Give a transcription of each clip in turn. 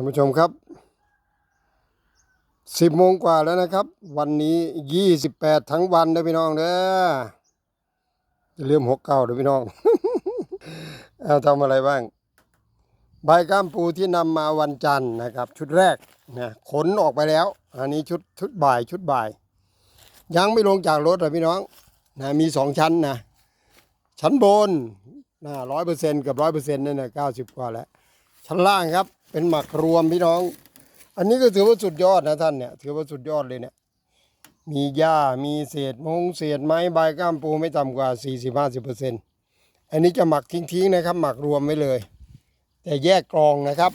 านผู้ชมครับสิบโมงกว่าแล้วนะครับ วันนี้ยี่สิบแปดทั้งวันเด้พี่น้องเด้อจะเริ่มหกเก้าเด้อพี่น้องเอาทำอะไรบ้าง ใบก้ามปูที่นำมาวันจันทร์นะครับ ชุดแรกนะขนออกไปแล้ว อันนี้ชุดชุดบ่ายชุดบ่าย ยังไม่ลงจากรถเลยพี่น้องนะมีสองชั้นนะ ชั้นบนนะร้อยเปอร์เซ็นต์กับร้อยเปอร์เซ็นต์นั่นนะเก้าสิบกว่าแล้ว ชั้นล่างครับ เป็นหมักรวมพี่น้อง อันนี้ก็ถือว่าสุดยอดนะท่านเนี่ยถือว่าสุดยอดเลยเนี่ยมีหญ้ามีเศษมงเศษไม้ใบก้ามปูไม่ต่ำกว่าสี่สิบห้าสิบเปอร์เซ็นต์อันนี้จะหมักทิ้งๆนะครับ หมักรวมไว้เลย แต่แยกกรองนะครับ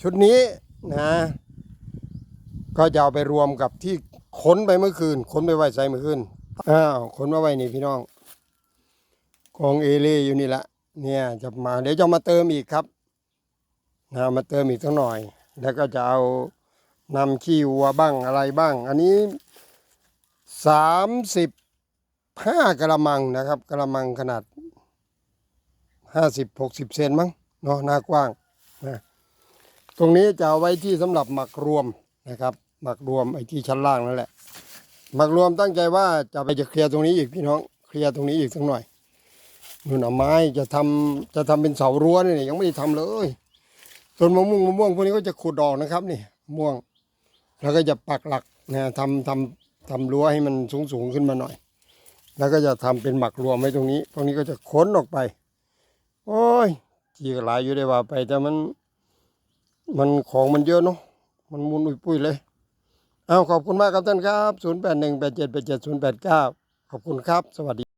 ชุดนี้นะก็จะเอาไปรวมกับที่ขนไปเมื่อคืนขนไปไว้ใส่เมื่อคืนอ้าวขนมาไว้นี่พี่น้องกองเอเล่อยู่นี่แหละเนี่ยจะมาเดี๋ยวจะมาเติมอีกครับ นะมาเติมอีกสักหน่อย แล้วก็จะเอานำขี้วัวบ้างอะไรบ้าง อันนี้สามสิบห้ากระมังนะครับกระมังขนาดห้าสิบหกสิบเซนมั้งเนาะหน้ากว้างนะตรงนี้จะเอาไว้ที่สำหรับหมักรวมนะครับ หมักรวมไอ้ที่ชั้นล่างนั่นแหละหมักรวมตั้งใจว่าจะไปจะเคลียร์ตรงนี้อีกพี่น้องเคลียร์ตรงนี้อีกสักหน่อยนู่นเอาไม้จะทำจะทำเป็นเสารั้วนี่ยังไม่ได้ทำเลย ต้นมะม่วงมะม่วงพวกนี้ก็จะขุดออกนะครับนี่ม่วง แล้วก็จะปักหลักนะทำทำทำรั้วให้มันสูงสูงขึ้นมาหน่อย แล้วก็จะทำเป็นหมักรวมไว้ตรงนี้ ตรงนี้ก็จะค้นออกไป โอ้ยจีก็หลายอยู่ได้ว่าไป แต่มัน มันของมันเยอะเนาะมันมุนอุยปุ้ยเลยเอาขอบคุณมากครับท่านครับ 0 8 1 8 7 8 7 0 8 9 ขอบคุณครับ สวัสดี